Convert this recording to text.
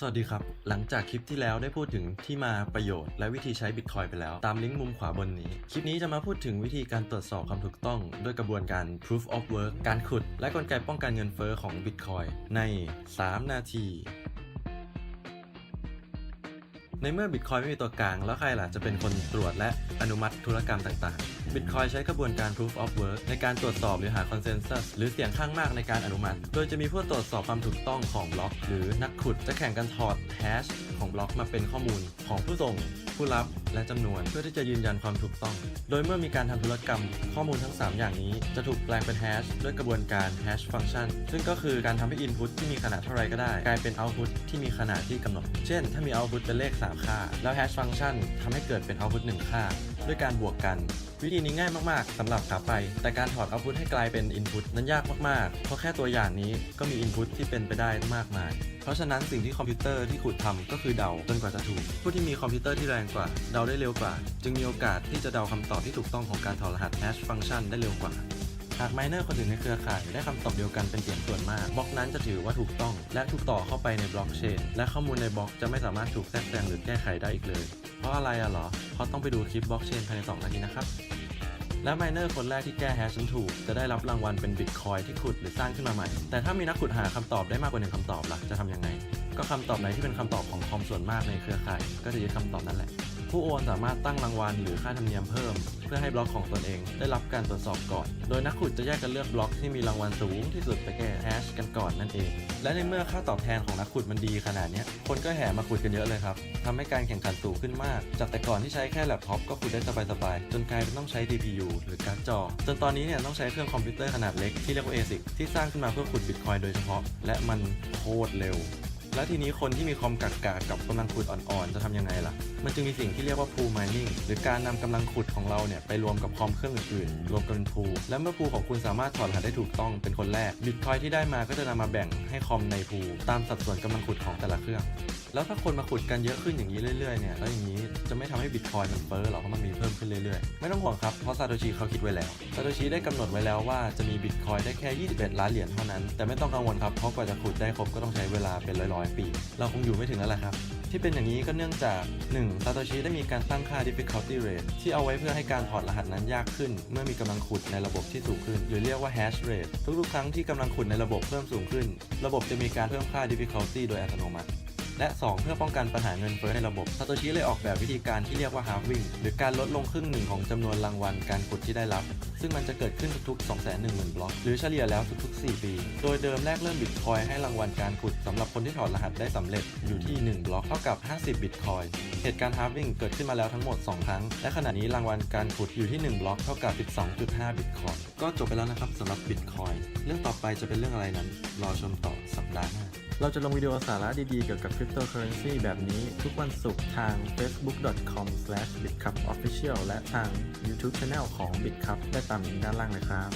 สวัสดีครับ หลังจากคลิปที่แล้วได้พูดถึงที่มาประโยชน์และวิธีใช้ Bitcoin ไปแล้ว ตามลิงก์มุมขวาบนนี้ คลิปนี้จะมาพูดถึงวิธีการตรวจสอบความถูกต้อง ด้วยกระบวนการ proof of work การขุด และกลไกป้องกันเงินเฟ้อของ Bitcoin ใน 3 นาที ในเมื่อบิตคอยไม่มีตัวกลาง แล้วใครล่ะจะเป็นคนตรวจและอนุมัติธุรกรรมต่างๆบิตคอยใช้กระบวนการ Proof of Work ในการตรวจสอบหรือหา Consensus หรือเสียงข้างมากในการอนุมัติ โดยจะมีผู้ตรวจสอบความถูกต้องของบล็อก หรือนักขุดจะแข่งกันถอดแฮชของบล็อกมาเป็นข้อมูลของผู้ส่ง ผู้รับ และจำนวน เพื่อที่จะยืนยันความถูกต้อง โดยเมื่อมีการทำธุรกรรม ข้อมูลทั้ง 3 อย่างนี้ จะถูกแปลงเป็นแฮชด้วยกระบวนการ hash function ซึ่งก็คือการทำให้ input ที่มีขนาดเท่าไรก็ได้ กลายเป็น output ที่มีขนาดที่กำหนด เช่น ถ้ามี output เป็นเลข 3 ค่า แล้ว hash function ทำให้เกิดเป็น output 1 ค่า ด้วยการบวกกันวิธีนี้ง่ายมาก ๆ สำหรับขาไป แต่การถอด output ให้กลายเป็น input นั้นยากมาก ๆ เพราะแค่ตัวอย่างนี้ก็มี input ที่เป็นไปได้มากมาย เพราะฉะนั้นสิ่งที่คอมพิวเตอร์ที่ขุดทำก็คือเดาจนกว่าจะถูก ผู้ที่มีคอมพิวเตอร์ที่แรงกว่า เดาได้เร็วกว่า จึงมีโอกาสที่จะเดาคำตอบที่ถูกต้องของการถอดรหัส hash function ได้เร็วกว่า หากไมเนอร์คนอื่นในเครือข่ายได้คำตอบเดียวกันเป็นเสียงส่วนมากบล็อกนั้นจะถือว่าถูกต้อง และถูกต่อเข้าไปในบล็อกเชนและข้อมูลในบล็อกจะไม่สามารถถูกแทรกแซงหรือแก้ไขได้อีกเลย เพราะอะไรอะเหรอเพราะต้องไปดูคลิปบล็อกเชนภายใน2นาทีนะครับ และไมเนอร์คนแรกที่แก้แฮชนั้นถูก จะได้รับรางวัลเป็นบิตคอยที่ขุดหรือสร้างขึ้นมาใหม่ แต่ถ้ามีนักขุดหาคำตอบได้มากกว่าหนึ่งคำตอบล่ะจะทำยังไง ก็คำตอบไหนที่เป็นคำตอบของคอมส่วนมากในเครือข่าย ก็จะยึดคำตอบนั้นแหละ ผู้โอนสามารถตั้งรางวัลหรือค่าธรรมเนียมเพิ่ม เพื่อให้บล็อกของตนเองได้รับการตรวจสอบก่อน โดยนักขุดจะแยกกันเลือกบล็อกที่มีรางวัลสูงที่สุดไปแก้แฮชกันก่อนนั่นเอง และในเมื่อค่าตอบแทนของนักขุดมันดีขนาดนี้คนก็แห่มาขุดกันเยอะเลยครับทำให้การแข่งขันสูงขึ้นมาก จากแต่ก่อนที่ใช้แค่แล็ปท็อปก็ขุดได้สบายๆจนกลายเป็นต้องใช้ GPU หรือการ์ดจอจนตอนนี้เนี่ยต้องใช้เครื่องคอมพิวเตอร์ขนาดเล็กที่เรียกว่า ASIC ที่สร้างขึ้นมาเพื่อขุดบิตคอยโดยเฉพาะ และมันโคตรเร็ว แล้วทีนี้คนที่มีคอมกักกากับกำลังขุดอ่อนๆ จะทำยังไงล่ะ มันจึงมีสิ่งที่เรียกว่า pool mining หรือการนำกำลังขุดของเราเนี่ยไปรวมกับคอมเครื่องอื่นๆ รวมกันเป็น pool และเมื่อ pool ของคุณสามารถถอดรหัสได้ถูกต้องเป็นคนแรกบิตคอยที่ได้มาก็จะนำมาแบ่งให้คอมใน pool ตามสัดส่วนกำลังขุดของแต่ละเครื่อง แล้วถ้าคนมาขุดกันเยอะขึ้นอย่างนี้เรื่อยๆเนี่ยแล้วอย่างนี้จะไม่ทำให้บิตคอยมันเฟ้อหรอกเพราะมันมีเพิ่มขึ้นเรื่อยๆ ไม่ต้องห่วงครับ เพราะซาโตชิเขาคิดไว้แล้วซาโตชิได้กำหนดไว้แล้วว่าจะมีบิตคอยได้แค่ 21 ล้านเหรียญเท่านั้น แต่ไม่ต้องกังวลครับ เพราะกว่าจะขุดได้ครบก็ต้องใช้เวลาเป็นร้อยๆปี เราคงอยู่ไม่ถึงแล้วแหละครับ ที่เป็นอย่างนี้ก็เนื่องจาก 1. ซาโตชิได้มีการตั้งค่า difficulty rate ที่เอาไว้เพื่อให้การถอดรหัสนั้นยากขึ้น เมื่อมีกำลังขุดในระบบที่สูงขึ้น หรือเรียกว่า hash rate ทุกๆครั้งที่กำลังขุดในระบบเพิ่มสูงขึ้น ระบบจะมีการเพิ่มค่า difficulty โดยอัตโนมัติ และ 2 เพื่อป้องกันปัญหาเงินเฟ้อในระบบซาโตชิเลยออกแบบวิธีการที่เรียกว่า halving หรือการลดลงครึ่งหนึ่งของจำนวนรางวัลการขุดที่ได้รับ ซึ่งมันจะเกิดขึ้นทุกๆ 210,000 บล็อก หรือเฉลี่ยแล้วทุกๆ 4 ปี โดยเดิมแรกเริ่มบิตคอยให้รางวัลการขุดสำหรับคนที่ถอดรหัสได้สำเร็จอยู่ที่ 1 บล็อกเท่ากับ 50 บิตคอยเหตุการณ์ halving เกิดขึ้นมาแล้วทั้งหมด 2 ครั้ง และขณะนี้รางวัลการขุดอยู่ที่ 1 บล็อกเท่ากับ 12.5 บิตคอยก็จบไปแล้วนะครับสำหรับบิตคอยเรื่องต่อไปจะเป็นเรื่องอะไรนั้นรอชมต่อสัปดาห์หน้า เราจะลงวิดีโอสาระดีๆ เกี่ยวกับคริปโตเคอเรนซีแบบนี้ทุกวันศุกร์ทาง facebook.com/bitcupofficial และทาง YouTube Channel ของ BitCup ได้ตามลิงก์ด้านล่างเลยครับ